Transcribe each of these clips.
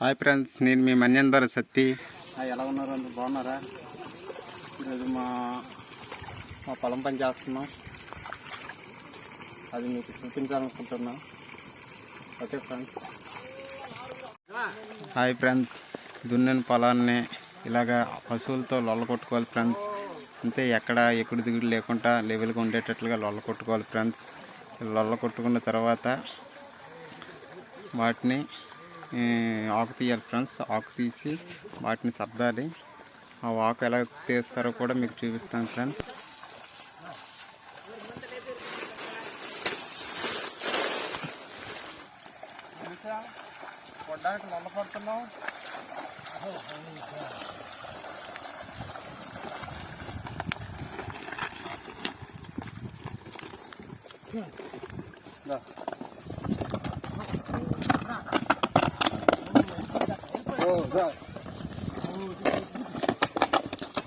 Hi friends నేను మీ మన్యందర సత్తి ఎలా ఉన్నారు? అందరు బాగున్నారా? ఈరోజు మా మా పొలం పని చేస్తున్నాం. అది మీకు చూపించాలనుకుంటున్నాం. ఓకే ఫ్రెండ్స్ హాయ్ ఫ్రెండ్స్ దున్నిన పొలాన్ని ఇలాగా పశువులతో లొల్ల కొట్టుకోవాలి ఫ్రెండ్స్ అంతే ఎక్కడ ఎక్కడ దిగుడు లేకుండా లెవెల్గా ఉండేటట్లుగా లొల్ల కొట్టుకోవాలి ఫ్రెండ్స్ లొల్ల కొట్టుకున్న తర్వాత వాటిని ఆకు తీయాలి ఫ్రెండ్స్. ఆకు తీసి వాటిని సర్దాలి. ఆ ఆకు ఎలా తీస్తారో కూడా మీకు చూపిస్తాను ఫ్రెండ్స్. కొట్టడానికి Oh, God. Oh,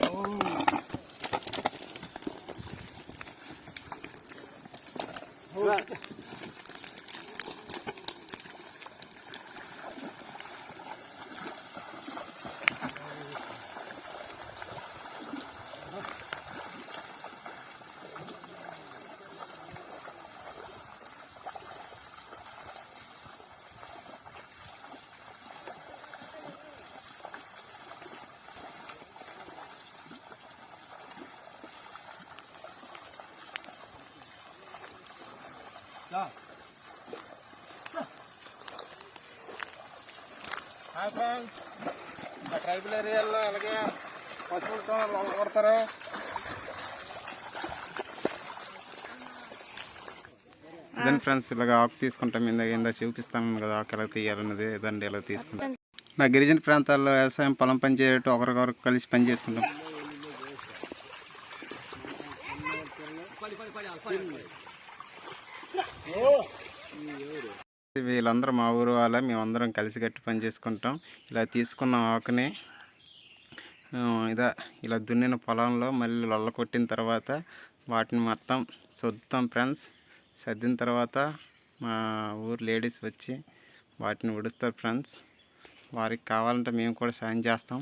oh. Oh. Right. Hi friends మా ట్రైబల్ ఏరియాలో అలాగే పశువులతో కొడతారు ఇదని ఫ్రెండ్స్ ఇలాగ ఆకు తీసుకుంటాం ఇందా ఇందా చూపిస్తాను కదా ఆకు ఎలా తీయాలన్నది ఇదండి ఇలా తీసుకుంటాం. నా గిరిజన ప్రాంతాల్లో వ్యవసాయం పొలం పని చేయటం ఒకరికొకరు కలిసి పని చేసుకుంటాం. వీళ్ళందరూ మా ఊరు వాళ్ళ మేమందరం కలిసికట్టి పని చేసుకుంటాం. ఇలా తీసుకున్న ఆకుని. ఇదా ఇలా దున్నిన పొలంలో మళ్ళీ లొల్ల కొట్టిన తర్వాత వాటిని మొత్తం సర్దుతాం ఫ్రెండ్స్. సర్దిన తర్వాత మా ఊరు లేడీస్ వచ్చి వాటిని ఉడుస్తారు ఫ్రెండ్స్. వారికి కావాలంటే మేము కూడా సాయం చేస్తాం.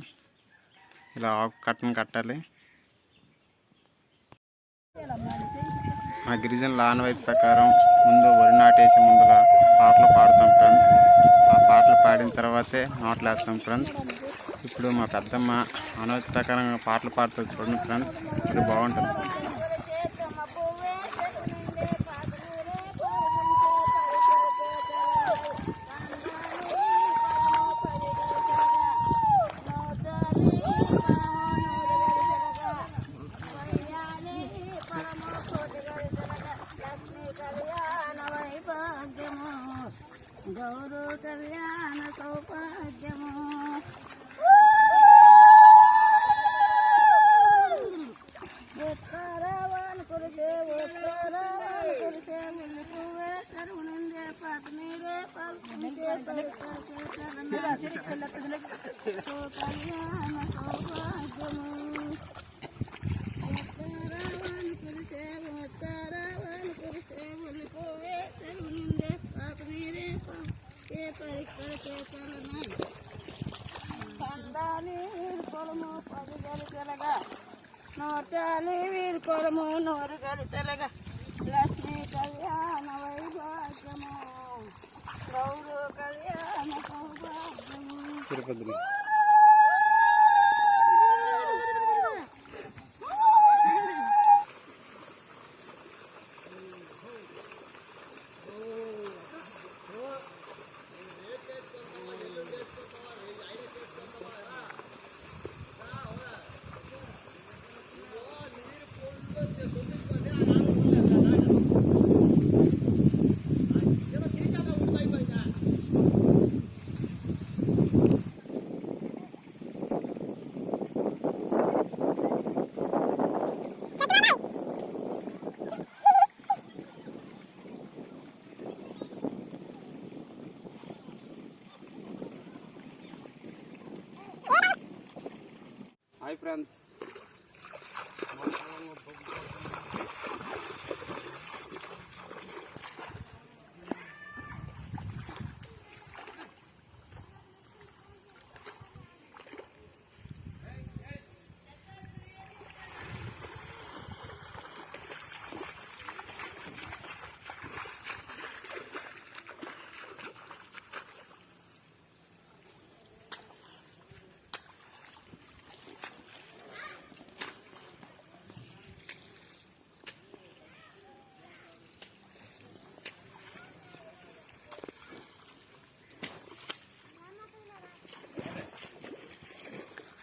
ఇలా ఆకు కట్టను కట్టాలి. మా గిరిజనుల ఆనవాయితీ ప్రకారం ముందు వరి నాటేసే ముందర పాటలు పాడతాం ఫ్రెండ్స్. ఆ పాటలు పాడిన తర్వాతే నోట్లు వేస్తాం ఫ్రెండ్స్. ఇప్పుడు మా పెద్దమ్మ అనవతి ప్రకారంగా పాటలు పాడుతుంది చూడండి ఫ్రెండ్స్. ఇప్పుడు బాగుంటుంది. గరికలగా నోటాలి వీరుకొలము నూరు గరికలగా 여러분들이 Hi friends.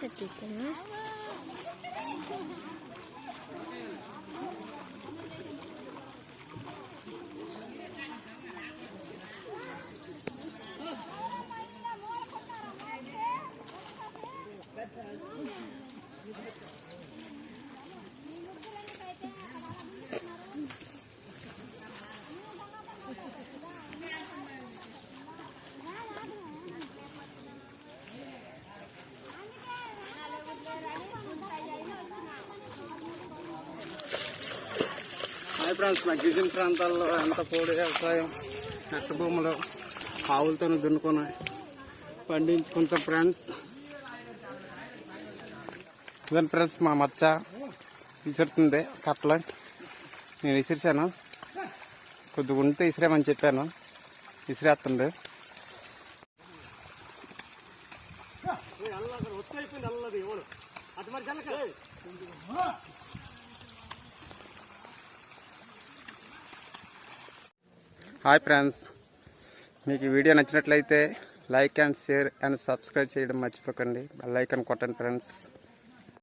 హాయ్ ఫ్రెండ్స్ వాళ్ళకి కప్పలు వేయడానికి వెళ్తున్నా హాయ్ ఫ్రెండ్స్ మా గిరిజన ప్రాంతాల్లో ఎంత పోడు వ్యవసాయం నెట్ట భూములు ఆవులతో దున్నుకొని పండించుకుంటాం ఫ్రెండ్స్. ఇదని ఫ్రెండ్స్ మా మచ్చ విసురుతుంది కట్టలు. నేను విసిరిసాను కొద్దిగా ఉంటే విసిరామని చెప్పాను. విసిరేస్తుండే హాయ్ ఫ్రెండ్స్ మీకు ఈ వీడియో నచ్చినట్లయితే like and share and subscribe చేయడం మర్చిపోకండి. బెల్ అండ్ కొట్టండి ఫ్రెండ్స్